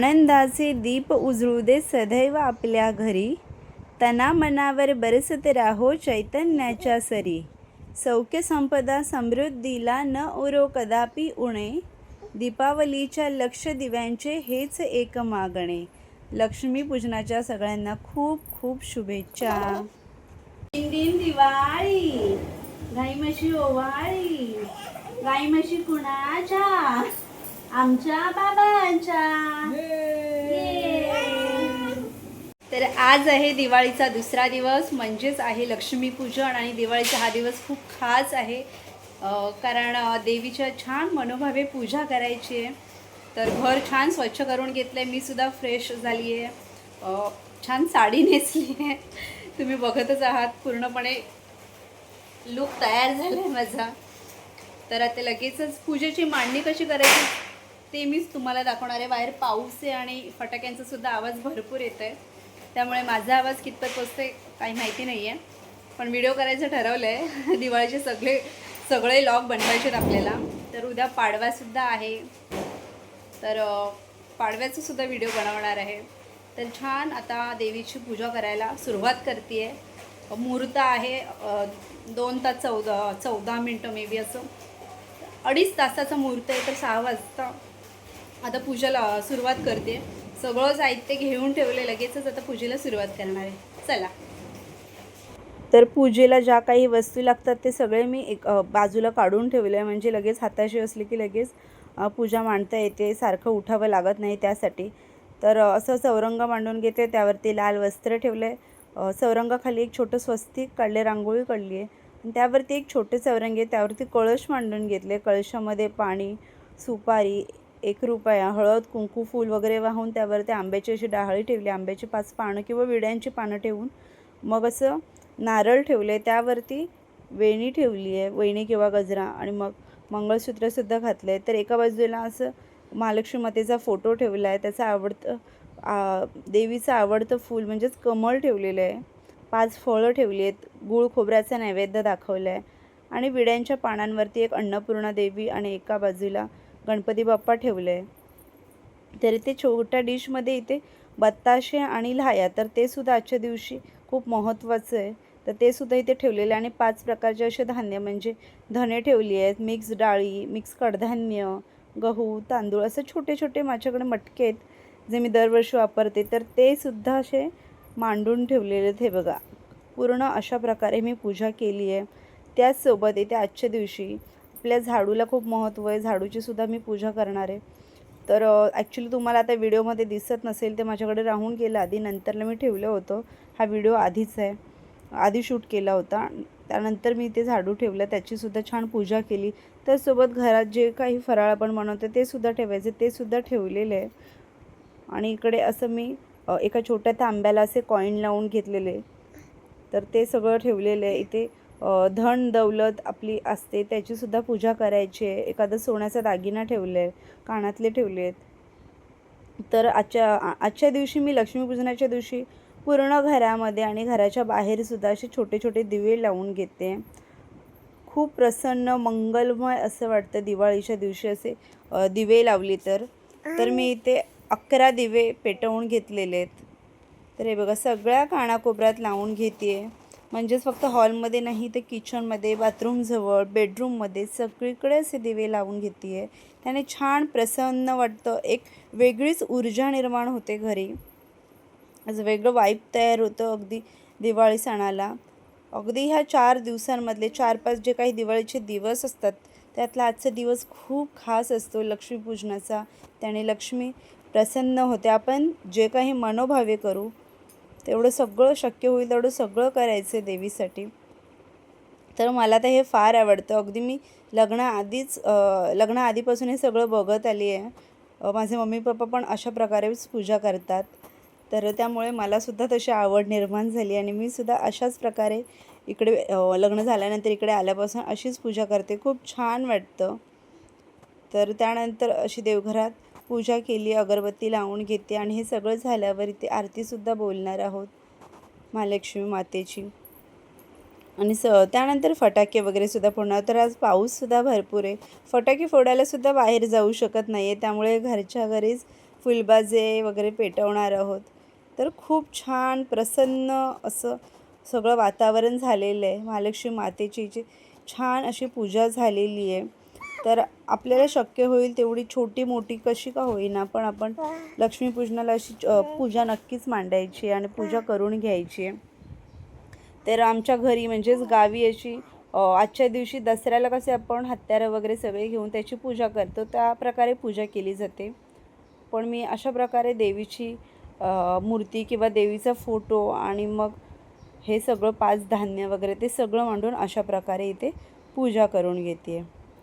आनंदाचे दीप उजळू दे सदैव आपल्या घरी. तना मनावर बरसत राहो चैतन्याच्या सरी. सौख्य संपदा समृद्धीला न उरो कदापि उणे. दीपावलीच्या लक्ष दिव्यांचे हेच एक मागणे. लक्ष्मीपूजनाच्या सगळ्यांना खूप खूप शुभेच्छा. दिंडीन दिवाळी. गाई म्हशी ओवाळी. गाई म्हशी कुणाच्या? आमच्या बाबांच्या. तर आज आहे दिवाळीचा दुसरा दिवस म्हणजेच आहे लक्ष्मीपूजन आणि दिवाळीचा हा दिवस खूप खास आहे. कारण देवीच्या छान मनोभावे पूजा करायची आहे. तर घर छान स्वच्छ करून घेतलं आहे मी सुद्धा फ्रेश झाली आहे छान साडी नेसली आहे तुम्ही बघतच आहात पूर्णपणे लुक तयार झाला आहे माझा. तर आता लगेचच पूजेची मांडणी कशी करायची? ते मीच तुम्हाला दाखवणार आहे बाहेर पाऊस आहे आणि फटाक्यांचा सुद्धा आवाज भरपूर येत आहे त्यामुळे माझा आवाज कितपत पोचतो काही माहिती नाही आहे पण व्हिडिओ करायचं ठरवलं आहे दिवाळीचे सगळे सगळे लॉग बनवायचे आहेत आपल्याला. तर उद्या पाडवासुद्धा आहे. तर अ, सुद्धा व्हिडिओ बनवणार आहे. तर छान आता देवीची पूजा करायला सुरुवात करते आहे मुहूर्त आहे दोन तास चौदा चौदा मिनटं मे बी असं. अडीच तासाचा मुहूर्त आहे तर सहा वाजता आता पूजेला सुरुवात करते. सगळं साहित्य घेऊन ठेवले लगेचच आता पूजेला सुरुवात करणार आहे. चला. तर पूजेला ज्या काही वस्तू लागतात ते सगळे मी एक बाजूला काढून ठेवले आहे. म्हणजे लगेच हाताशी असले की लगेच पूजा मांडता येते. सारखं उठावं लागत नाही त्यासाठी. तर असं चौरंग मांडून घेते. त्यावरती लाल वस्त्र ठेवलं आहे. चौरंगाखाली एक छोटं स्वस्तिक काढले रांगोळी काढली आहे. आणि त्यावरती एक छोटे सौरंग आहे. त्यावरती कळश मांडून घेतले. कळशामध्ये पाणी सुपारी एक रुपया हळद कुंकू फूल वगैरे वाहून त्यावरती आंब्याची अशी डाहळी ठेवली. आंब्याची पाच पानं किंवा विड्यांची पानं ठेवून मग असं नारळ ठेवले. त्यावरती वेणी ठेवली आहे वेणी किंवा गजरा आणि मग मंगळसूत्रसुद्धा घातलं. आहे तर एका बाजूला असं महालक्ष्मी मातेचा फोटो ठेवला आहे. त्याचं आवडतं देवीचं आवडतं फूल म्हणजेच कमळ ठेवलेलं आहे. पाच फळं ठेवली आहेत. गूळ खोबऱ्याचा नैवेद्य दाखवलं आहे. आणि विड्यांच्या पानांवरती एक अन्नपूर्णा देवी आणि एका बाजूला गणपती बाप्पा ठेवलं. आहे तरी ते छोट्या डिशमध्ये इथे बत्ताशे आणि लाह्या तर ते सुद्धा आजच्या दिवशी खूप महत्त्वाचं आहे. तर ते सुद्धा इथे ठेवलेले आणि पाच प्रकारचे असे धान्य म्हणजे धने ठेवली आहेत मिक्स डाळी मिक्स कडधान्य गहू तांदूळ असं छोटे छोटे माझ्याकडे मटके आहेत जे मी दरवर्षी वापरते. तर ते सुद्धा असे मांडून ठेवलेले आहेत हे बघा. पूर्ण अशा प्रकारे मी पूजा केली आहे. त्याचसोबत इथे आजच्या दिवशी आपल्या झाडूला खूप महत्त्व आहे. झाडूची सुद्धा मी पूजा करणार आहे. तर ॲक्च्युली तुम्हाला आता व्हिडिओमध्ये दिसत नसेल ते माझ्याकडे राहून गेलं. आधी नंतरला मी ठेवलं होतं. हा व्हिडिओ आधीच आहे. आधी शूट केला होता. त्यानंतर मी ते झाडू ठेवलं. त्याचीसुद्धा छान पूजा केली. त्याचसोबत घरात जे काही फराळ आपण बनवतो ते सुद्धा ठेवायचे. ते सुद्धा ठेवलेले आहे. आणि इकडे असं मी एका छोट्या तांब्याला असे कॉईन लावून घेतलेले तर ते सगळं ठेवलेलं आहे. इथे धन दौलत आपली असते त्याचीसुद्धा पूजा करायची आहे. एखादा सोन्याचा दागिना ठेवला आहे कानातले ठेवले आहेत तर आजच्या आजच्या दिवशी मी लक्ष्मीपूजनाच्या दिवशी पूर्ण घरामध्ये आणि घराच्या बाहेरसुद्धा असे छोटे छोटे दिवे लावून घेते. खूप प्रसन्न मंगलमय असं वाटतं दिवाळीच्या दिवशी असे दिवे लावली तर. तर मी इथे अकरा दिवे पेटवून घेतलेले आहेत. तर हे बघा सगळ्या कानाकोपऱ्यात लावून घेते म्हणजेच फक्त हॉलमध्ये नाही तर किचनमध्ये बाथरूमजवळ बेडरूममध्ये सगळीकडे असे दिवे लावून घेते आहे त्याने छान प्रसन्न वाटतं. एक वेगळीच ऊर्जा निर्माण होते घरी. असं वेगळं वाईब तयार होतं अगदी दिवाळी सणाला. अगदी ह्या चार दिवसांमधले चार पाच जे काही दिवाळीचे दिवस असतात त्यातला आजचा दिवस खूप खास असतो लक्ष्मीपूजनाचा. त्याने लक्ष्मी प्रसन्न होते. आपण जे काही मनोभावे करू तेवढं सगळं शक्य होईल तेवढं सगळं करायचं आहे देवीसाठी. तर मला तर हे फार आवडतं. अगदी मी लग्नाआधीच लग्नाआधीपासून हे सगळं बघत आली आहे माझे मम्मी पप्पा पण अशा प्रकारेच पूजा करतात. तर त्यामुळे मलासुद्धा तशी आवड निर्माण झाली आणि मी सुद्धा अशाच प्रकारे इकडे लग्न झाल्यानंतर इकडे आल्यापासून अशीच पूजा करते. खूप छान वाटतं. तर त्यानंतर अशी देवघरात पूजा केली अगरबत्ती लावून घेते आणि हे सगळं झाल्यावर इथे आरतीसुद्धा बोलणार आहोत महालक्ष्मी मातेची. आणि स त्यानंतर फटाके वगैरे सुद्धा फोडणार. तर आज पाऊससुद्धा भरपूर आहे. फटाके फोडायलासुद्धा बाहेर जाऊ शकत नाही आहे त्यामुळे घरच्या घरीच फुलबाजे वगैरे पेटवणार आहोत. तर खूप छान प्रसन्न असं सगळं वातावरण झालेलं आहे. महालक्ष्मी मातेची जी छान अशी पूजा झालेली आहे. तर आपल्याला शक्य होईल तेवढी छोटी मोठी कशी का होईना पण आपण लक्ष्मीपूजनाला अशी पूजा नक्कीच मांडायची आणि पूजा करून घ्यायची. आहे तर आमच्या घरी म्हणजेच गावी अशी आजच्या दिवशी दसऱ्याला कसे आपण हत्यारं वगैरे सगळे घेऊन त्याची पूजा करतो त्या प्रकारे पूजा केली जाते. पण मी अशा प्रकारे देवीची मूर्ती किंवा देवीचा फोटो आणि मग हे सगळं पाच धान्य वगैरे ते सगळं मांडून अशा प्रकारे इथे पूजा करून घेते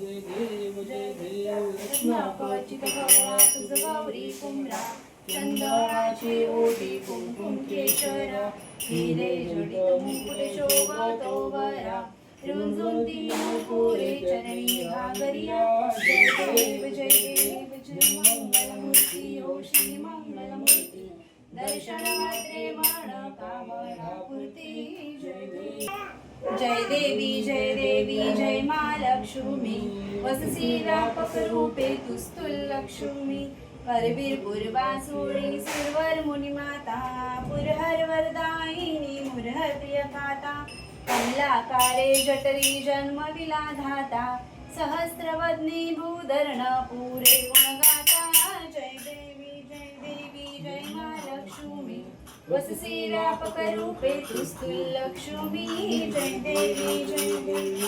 जय देव जय देव रत्नाकाची गौरा तुझ गौरी कुमरा चंदनाची ओटी कुंकुम केशर हिरे जडित मुकुट वरा. रुंजून चरणी घागरिया. जय देव जय देव जय मंगलमूर्ती. ओ श्री मंगलमूर्ती दर्शन मात्रे माण कामना पूर्ती जय देव जय देवी जय देवी जय महालक्ष्मी वससी लक्ष्मी. सुरवर मुनिमाता. पुरहर वरदायिनी मुरहर प्रिय कमलाकारे जटरी जन्म विला धाता सहस्रवदनी भूधरण पुरे गुणगाता. महालक्ष्मी वससी व्यापक रूपे तुस्तुल लक्ष्मी जय देवी जय देवी।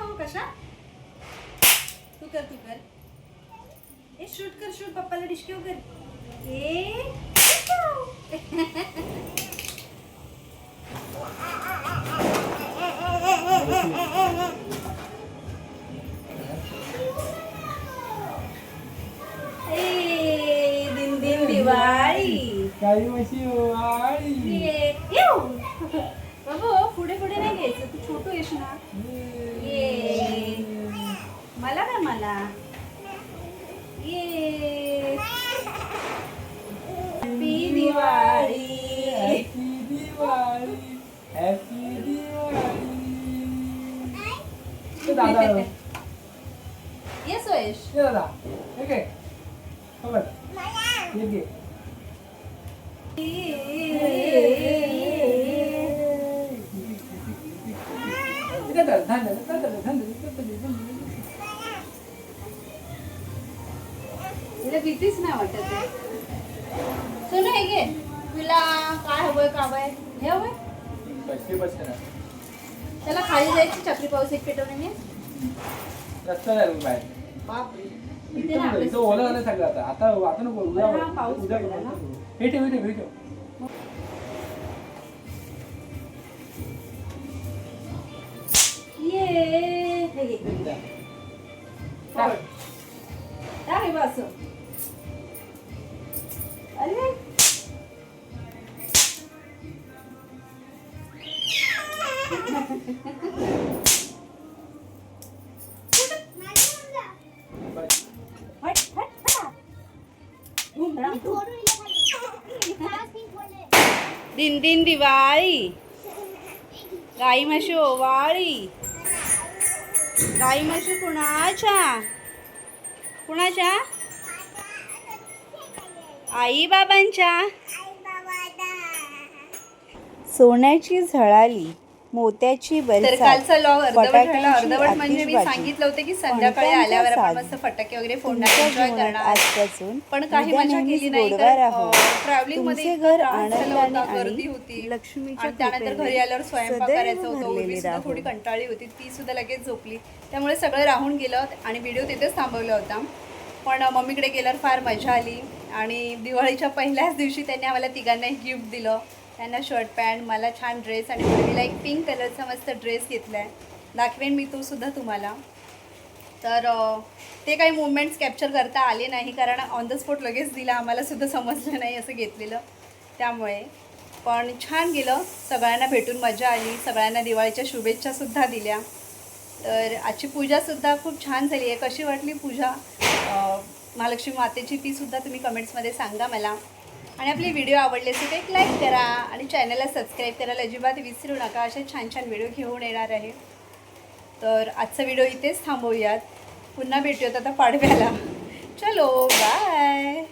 हो कशा? तू कर तू कर। ए शूट कर शूट पप्पाला डिश डिस्क्यू कर. ए ए, काही म्हशी वाळी ये येऊ. बाबू पुढे पुढे नाही घ्यायचं. तू छोटू येश ना? ये. मला काय मला? ये. Happy Diwali happy Diwali happy Diwali दादा. ये सोयश दादा. हे खबर. हे घे. तिला भीतीच नाही वाटत. सोनू हे घे तुला काय हवंय का हवंय हे हवंय त्याला खाली जायची चक्री पाऊस एक पेटवणे मी रस्ता नाही मग बाहेर बापरे इथे इथं ना नको, इथं ओलं झालं सगळं आता आता आता नको उद्या हा, पाऊस उद्या पडला ना. 이래 이래 이래 예 되게 됩니다. 딱 딱이 봤어. 아니 맞아 맞아 핫핫핫 문 दिन दिन दिवाळी गाई म्हशी ओवाळी गाई म्हशी कुणाच्या कुणाच्या आई बाबांच्या सोन्याची झळाली. मोत्याची तर कालचा लॉग अर्धवट राहिला. अर्धवट म्हणजे मी. सांगितलं होतं की संध्याकाळी आल्यावर आपण. मस्त फटाके वगैरे फोडणार एन्जॉय करणार. पण काही मजा केली नाही. ट्रॅव्हलिंगमध्ये घर गर्दी होती. लक्ष्मीच्या त्यानंतर घरी आल्यावर स्वयंपाक करायचा होता. थोडी कंटाळी होती. ती सुद्धा लगेच झोपली. त्यामुळे सगळं राहून गेलं आणि व्हिडिओ तिथेच थांबवला होता. पण मम्मीकडे गेल्यावर फार मजा आली. आणि दिवाळीच्या पहिल्याच दिवशी त्यांनी आम्हाला तिघांनाही गिफ्ट दिलं. त्यांना शर्ट पॅन्ट मला छान ड्रेस आणि मुलगीला एक पिंक कलरचा मस्त ड्रेस घेतला आहे दाखवेन मी तो सुद्धा तुम्हाला. तर ते काही मुवमेंट्स कॅप्चर करता आले नाही कारण ऑन द स्पॉट लगेच दिला आम्हाला सुद्धा समजलं नाही असं घेतलेलं. त्यामुळे. पण छान गेलं. सगळ्यांना भेटून मजा आली. सगळ्यांना दिवाळीच्या शुभेच्छासुद्धा दिल्या. तर आजची पूजासुद्धा खूप छान झाली आहे. कशी वाटली पूजा? महालक्ष्मी मातेची तीसुद्धा तुम्ही कमेंट्समध्ये सांगा मला. आणि आपले व्हिडिओ आवडले असेल तर एक लाईक करा आणि चॅनलला सबस्क्राईब करायला अजिबात विसरू नका. असे छान छान व्हिडिओ घेऊन येणार आहे. तर आजचा व्हिडिओ इथेच थांबवूयात. पुन्हा भेटूयात आता पाडव्याला. चलो बाय